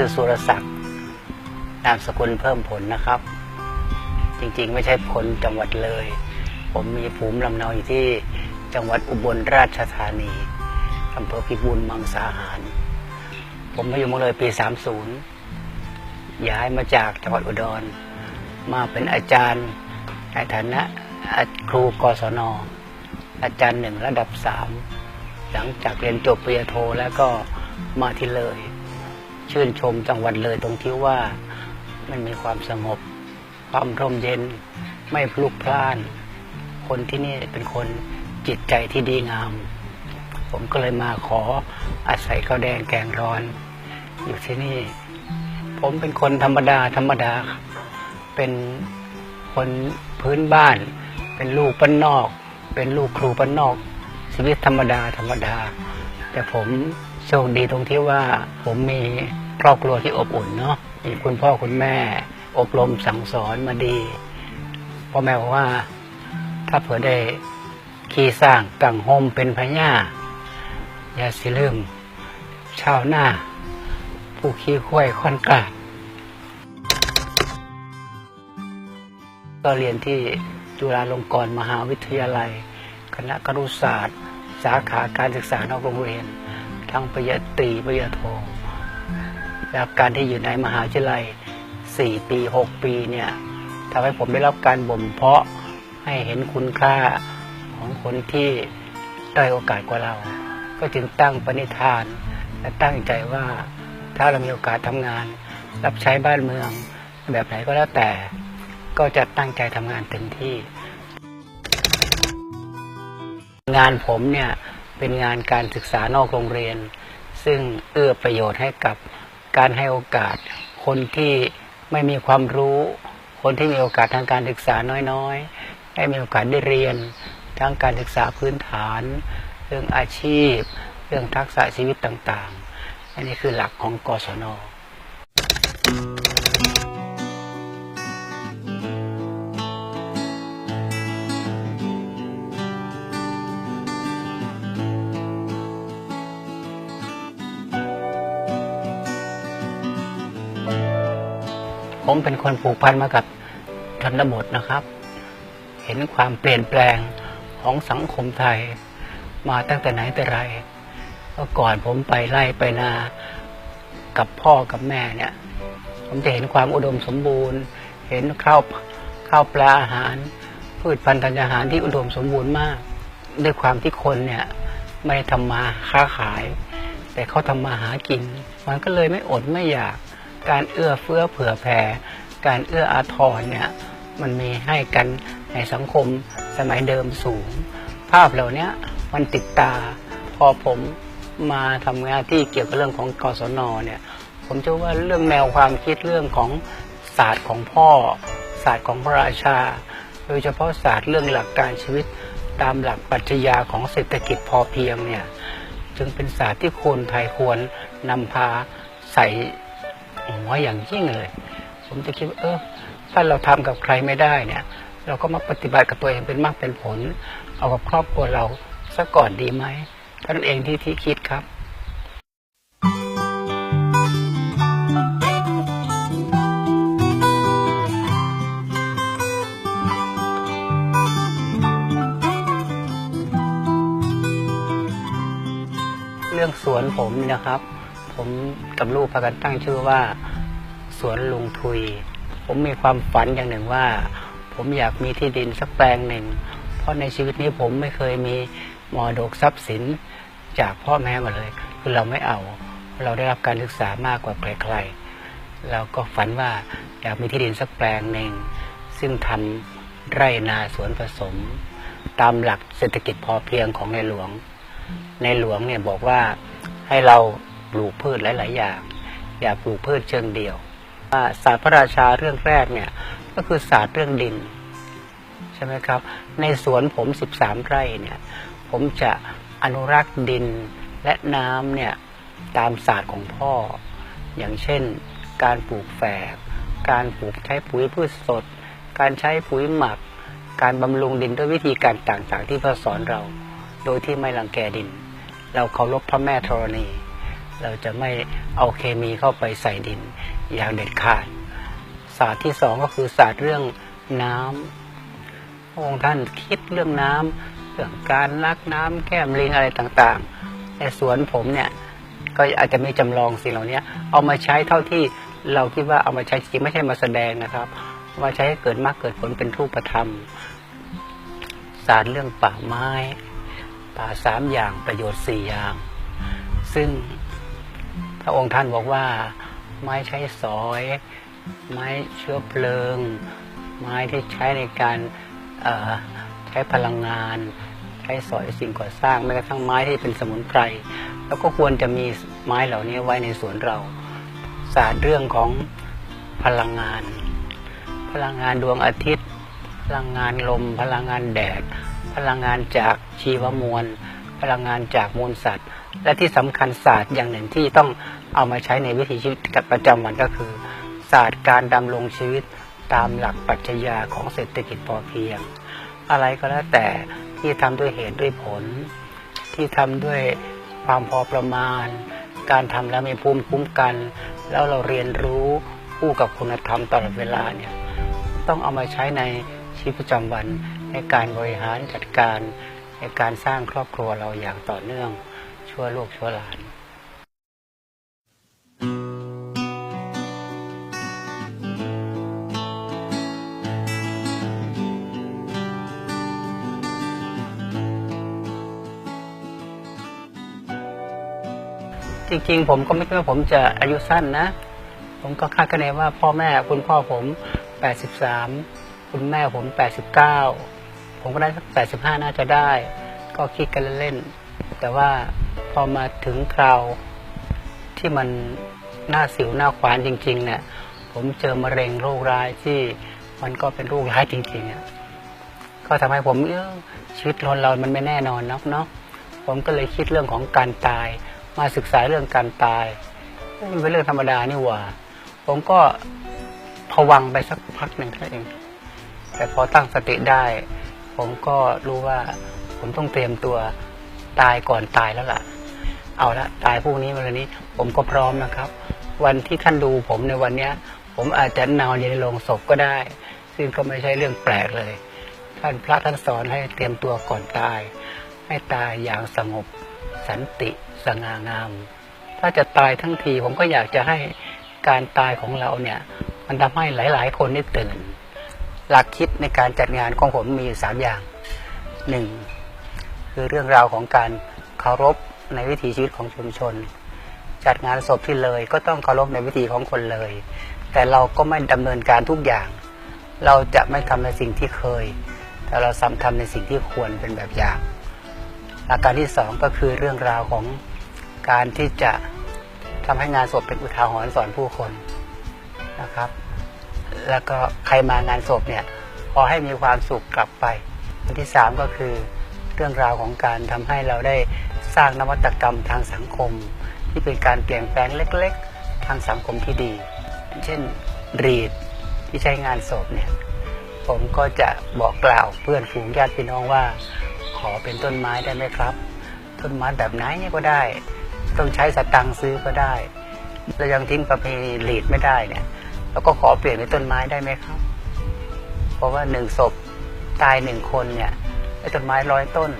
ชื่อสุรศักดิ์นามสกุลเพิ่มผลนะครับ จริงๆ ไม่ใช่คนจังหวัดเลย ผมมีภูมิลำเนาอยู่ที่จังหวัดอุบลราชธานีอำเภอพิบูลมังสาหาร ผมมาอยู่เมืองเลยปี 30 ย้ายมาจากจังหวัดอุดร มาเป็นอาจารย์ในฐานะครูกศนอาจารย์หนึ่งระดับสามหลังจากเรียนจบปริญญาโทแล้วก็มาที่เลย ชื่นชมจังหวัดเลยตรงที่ว่ามันมีความสงบ ความร่มเย็น ไม่พลุกพล่าน คนที่นี่เป็นคนจิตใจที่ดีงาม ผมก็เลยมาขออาศัยข้าวแดงแกงร้อน อยู่ที่นี่ ผมเป็นคนธรรมดาธรรมดา เป็นคนพื้นบ้าน เป็นลูกป้านนอก เป็นลูกครูป้านนอกชีวิตธรรมดาธรรมดา แต่ผมโชคดีตรงที่ว่าผมมี ครอบครัวที่อบอุ่นเนาะมีคุณพ่อคุณแม่ อบรมสั่งสอนมาดีพ่อแม่บอกว่า ถ้าเผื่อได้ขี่สร้างกังโฮมเป็นพญาอย่าสิลืมชาวหน้า ผู้ขี้ข้วยค่อนกลาดก็เรียนที่จุฬาลงกรณ์มหาวิทยาลัย คณะครุศาสตร์ สาขาการศึกษานอกโรงเรียน ทั้งปริญญาตรีปริญญาโท แล้วการที่อยู่ในมหาวิทยาลัย 4 ปี 6 ปีเนี่ยทำให้ผมได้รับการบ่มเพาะให้เห็นคุณค่าของคนที่ด้อยโอกาสกว่าเรา ก็จึงตั้งปณิธาน และตั้งใจว่าถ้าเรามีโอกาสทำงาน รับใช้บ้านเมือง แบบไหนก็แล้วแต่ ก็จะตั้งใจทำงานเต็มที่ งานผมเนี่ยเป็นงานการศึกษานอกโรงเรียน ซึ่งเอื้อประโยชน์ให้กับ การให้โอกาส คนที่ไม่มีความรู้ คนที่มีโอกาสทางการศึกษาน้อยๆ ให้มีโอกาสได้เรียน ทั้งการศึกษาพื้นฐาน เรื่องอาชีพ เรื่องทักษะชีวิตต่างๆ อันนี้คือหลักของกศน ผมเป็นคนผูกพันมากับชนบทนะครับ เห็นความเปลี่ยนแปลงของสังคมไทย มาตั้งแต่ไหนแต่ไรเมื่อก่อนผมไปไล่ไปนากับพ่อกับแม่เนี่ย ผมจะเห็นความอุดมสมบูรณ์ เห็นข้าวข้าวปลาอาหาร พืชพันธุ์ธัญญาหารที่อุดมสมบูรณ์มาก ด้วยความที่คนเนี่ยไม่ทำมาค้าขาย แต่เขาทำมาหากิน มันก็เลยไม่อดไม่อยาก การเอื้อเฟื้อเผื่อแผ่ การเอื้ออาทรเนี่ยมันมีให้กันในสังคมสมัยเดิมสูง ภาพเหล่านี้มันติดตา พอผมมาทำงานที่เกี่ยวกับเรื่องของกศนเนี่ยผมเชื่อว่าเรื่องแนวความคิดเรื่องของศาสตร์ของพ่อ ศาสตร์ของพระราชา โดยเฉพาะศาสตร์เรื่องหลักการชีวิตตามหลักปรัชญาของเศรษฐกิจพอเพียงเนี่ยจึงเป็นศาสตร์ที่คนไทยควรนำพาใส่ หัวอย่างยิ่งเลย ผมจะคิดว่าเออถ้าเราทำกับใครไม่ได้เนี่ย เราก็มาปฏิบัติกับตัวเองเป็นมากเป็นผล เอากับครอบครัวเราซะก่อนดีไหมท่านเองที่ที่คิดครับเรื่องสวนผมนะครับ ผมกับลูกพากันตั้งชื่อว่า สวนลุงทุย ผมมีความฝันอย่างหนึ่งว่า ผมอยากมีที่ดินสักแปลงหนึ่ง เพราะในชีวิตนี้ผมไม่เคยมีมรดกทรัพย์สินจากพ่อแม่มาเลย คือเราไม่เอา เราได้รับการศึกษามากกว่าใครๆเราก็ฝันว่าอยากมีที่ดินสักแปลงหนึ่ง ซึ่งทำไร่นาสวนผสม ตามหลักเศรษฐกิจพอเพียงของในหลวง ในหลวงเนี่ยบอกว่าให้เรา ปลูกพืชหลาย ๆ อย่าง อย่าปลูกพืชเชิงเดียวศาสตร์พระราชาเรื่องแรกเนี่ยก็คือศาสตร์เรื่องดินใช่ไหมครับ ในสวนผม 13 ไร่เนี่ย ผมจะอนุรักษ์ดินและน้ำเนี่ยตามศาสตร์ของพ่อ อย่างเช่น การปลูกแฝก การปลูกใช้ปุ๋ยพืชสด การใช้ปุ๋ยหมัก การบำรุงดินด้วยวิธีการต่าง ๆ ที่พ่อสอนเรา โดยที่ไม่รังแกดิน เราเคารพพระแม่ธรณี เราจะไม่เอาเคมีเข้าไปใส่ดินอย่างเด็ดขาด ศาสตร์ที่สองก็คือศาสตร์เรื่องน้ำพระองค์ท่านคิดเรื่องน้ำเรื่องการลักน้ำแก้มลิงอะไรต่างๆในสวนผมเนี่ยก็อาจจะมีจำลองสิ่งเหล่านี้เอามาใช้เท่าที่เราคิดว่าเอามาใช้จริงไม่ใช่มาแสดงนะครับเอามาใช้ให้เกิดมากเกิดผลเป็นรูปธรรม ศาสตร์เรื่องป่าไม้ ป่าสามอย่างประโยชน์สี่อย่าง ซึ่ง พระองค์ท่านบอกว่า ไม้ใช้สอย ไม้เชื้อเพลิง ไม้ที่ใช้ในการใช้พลังงาน ใช้สอยสิ่งก่อสร้างแม้กระทั่งไม้ที่เป็นสมุนไพรแล้วก็ควรจะมีไม้เหล่านี้ไว้ในสวนเรา ศาสตร์เรื่องของพลังงาน พลังงานดวงอาทิตย์ พลังงานลม พลังงานแดด พลังงานจากชีวมวล พลังงานจากมูลสัตว์ และที่สำคัญศาสตร์อย่างหนึ่งที่ต้องเอามาใช้ในวิถีชีวิตประจำวันก็คือ ศาสตร์การดำรงชีวิตตามหลักปรัชญาของเศรษฐกิจพอเพียง อะไรก็แล้วแต่ที่ทำด้วยเหตุด้วยผล ที่ทำด้วยความพอประมาณ การทำแล้วมีภูมิคุ้มกัน แล้วเราเรียนรู้คู่กับคุณธรรมตลอดเวลาเนี่ยต้องเอามาใช้ในชีวิตประจำวันในการบริหารจัดการในการสร้างครอบครัวเราอย่างต่อเนื่อง ชั่วลูกชั่วหลานจริงๆ ผมก็ไม่คิดว่าผมจะอายุสั้นนะ ผมก็คาดคะเนว่าพ่อแม่คุณพ่อผม 83 คุณแม่ผม 89 ผมก็ได้สัก85 น่าจะได้ ก็คิดกันเล่นๆ แต่ว่า พอมาถึงคราวที่มันหน้าสิวหน้าขวานจริง ๆ เนี่ย ผมเจอมะเร็งโรคร้ายที่มันก็เป็นโรคร้ายจริงๆอะก็ทำให้ผมเออชีวิตคนเรามันไม่แน่นอนนาะเนาะผมก็เลยคิดเรื่องของการตาย มาศึกษาเรื่องการตายมันเป็นเรื่องธรรมดานี่หว่า ผมก็ผวังไปสักพักหนึ่งเท่านั้นเอง แต่พอตั้งสติได้ ผมก็รู้ว่าผมต้องเตรียมตัวตายก่อนตายแล้วล่ะ เอาละตายพวกนี้วันนี้ ผมก็พร้อมนะครับ วันที่ท่านดูผมในวันเนี้ย ผมอาจจะนอนอยู่ในโรงศพก็ได้ ซึ่งก็ไม่ใช่เรื่องแปลกเลย ท่านพระท่านสอนให้เตรียมตัวก่อนตาย ให้ตายอย่างสงบ สันติสง่างาม ถ้าจะตายทั้งทีผมก็อยากจะให้การตายของเราเนี่ย มันทำให้หลาย ๆ คนได้ตื่น หลักคิดในการจัดงานของผมมีสามอย่างหนึ่งคือเรื่องราวของการเคารพ ในวิถีชีวิตของชุมชน จัดงานศพที่เลยก็ต้องเคารพในวิถีของคนเลย แต่เราก็ไม่ดำเนินการทุกอย่าง เราจะไม่ทำในสิ่งที่เคย แต่เราซ้ำทำในสิ่งที่ควรเป็นแบบอย่างหลัการที่สองก็คือเรื่องราวของการที่จะทำให้งานศพเป็นอุทาหรณ์สอนผู้คนนะครับ แล้วก็ใครมางานศพเนี่ยพอให้มีความสุขกลับไป อันที่สามก็คือเรื่องราวของการทำให้เราได้ สร้างนวัตกรรมทางสังคม ที่เป็นการเปลี่ยนแปลงเล็ก ๆ ทางสังคมที่ดี เช่นรีดที่ใช้งานศพเนี่ยผมก็จะบอกกล่าวเพื่อนฝูงญาติพี่น้องว่า ขอเป็นต้นไม้ได้ไหมครับ ต้นไม้แบบไหนก็ได้ ต้องใช้สตังค์ซื้อก็ได้เรายังทิ้งประเพณีลีดไม่ได้เนี่ยแล้วก็ขอเปลี่ยนเป็นต้นไม้ได้ไหมครับ เพราะว่าหนึ่งศพตายหนึ่งคนเนี่ยได้ต้นไม้ร้อยต้น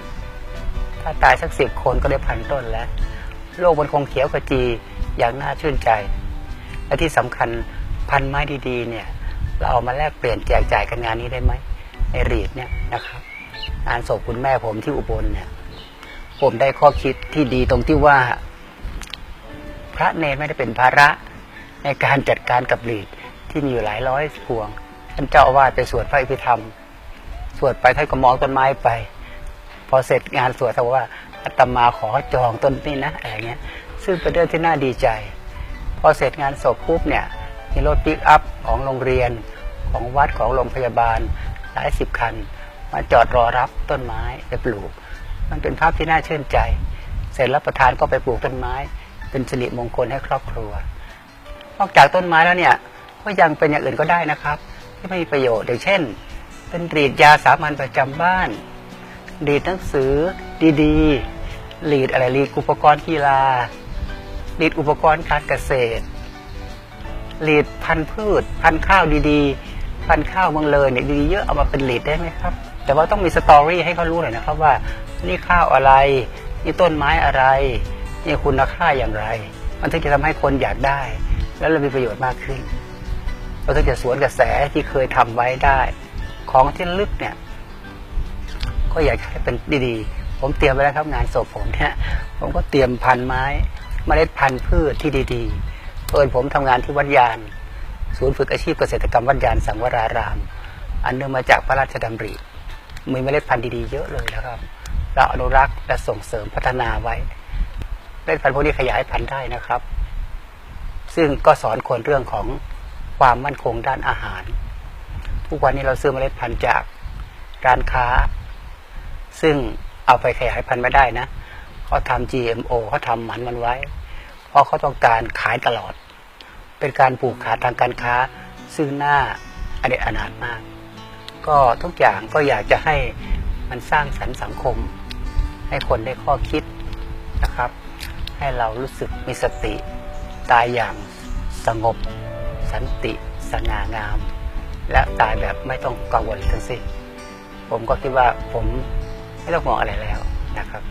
ถ้าตายสักสิบคนก็ได้พันต้นแล้ว โลกมันคงเขียวขจีอย่างน่าชื่นใจ และที่สำคัญพันไม้ดีๆ เนี่ย เราเอามาแลกเปลี่ยนแจกจ่ายกันงานนี้ได้ไหมในรีดเนี่ยนะครับงานศพคุณแม่ผมที่อุบลเนี่ย ผมได้ข้อคิดที่ดีตรงที่ว่า พระเนรไม่ได้เป็นภาระในการจัดการกับรีดที่มีอยู่หลายร้อยพวง ท่านเจ้าอาวาสไปสวดพระอภิธรรม สวดไปท่านก็มองต้นไม้ไป พอเสร็จงานสวดท่าบอกว่าอาตมาขอจองต้นนี้นะอะไรเงี้ย ซึ่งเป็นเรื่องที่น่าดีใจ พอเสร็จงานศพปุ๊บเนี่ยมีรถปิกอัพของโรงเรียนของวัดของโรงพยาบาลหลายสิบคัน มาจอดรอรับต้นไม้ไปปลูก มันเป็นภาพที่น่าชื่นใจ เสร็จแล้วประธานก็ไปปลูกต้นไม้ เป็นสิริมงคลให้ครอบครัวนอกจากต้นไม้แล้วเนี่ยก็ยังเป็นอย่างอื่นก็ได้นะครับ ที่ไม่มีประโยชน์อย่างเช่น เป็นรีดยาสามัญประจำบ้าน รีดหนังสือดีๆรีดอะไรรีดอุปกรณ์กีฬาผลิตอุปกรณ์การเกษตรผลิตพันธุ์พืช พันธุ์ข้าวดีๆ พันธุ์ข้าวเมืองเลยเนี่ยดีเยอะเอามาเป็นผลิตได้ไหมครับ แต่ว่าต้องมีสตอรี่ให้เขารู้หน่อยนะครับว่านี่ข้าวอะไร นี่ต้นไม้อะไร นี่คุณค่าอย่างไร มันถึงจะทำให้คนอยากได้ แล้วเรามีประโยชน์มากขึ้นเราถึงจะสวนกระแสที่เคยทำไว้ได้ ของที่ลึกเนี่ย ก็อยากให้เป็นดีๆ ผมเตรียมไว้แล้วครับงานศพผมเนี่ยผมก็เตรียมพันไม้เมล็ดพันธุ์พืชที่ดีๆเอิญผมทำงานที่วัดยาน ศูนย์ฝึกอาชีพเกษตรกรรมวัดยานสังวราราม อันเนื่องมาจากพระราชดำริมีเมล็ดพันธุ์ดีๆเยอะเลยนะครับ เราอนุรักษ์และส่งเสริมพัฒนาไว้เมล็ดพันธุ์พวกนี้ขยายพันธุ์ได้นะครับ ซึ่งก็สอนคนเรื่องของความมั่นคงด้านอาหารทุกวันนี้เราซื้อเมล็ดพันธุ์จากร้านค้า ซึ่งเอาไปขยายพันธุ์ไม่ได้นะเขาทำ GMO เขาทำหมันมันไว้ เพราะเขาต้องการขายตลอด เป็นการผูกขาดทางการค้า ซึ่งหน้าอเนจอนาถมาก ก็ทุกอย่างก็อยากจะให้มันสร้างสรรค์สังคม ให้คนได้ข้อคิดนะครับ ให้เรารู้สึกมีสติ ตายอย่างสงบ สันติ สง่างาม และตายแบบไม่ต้องกังวลทั้งสิ้นผมก็คิดว่าผม ไม่ต้องห่วงอะไรแล้วนะครับ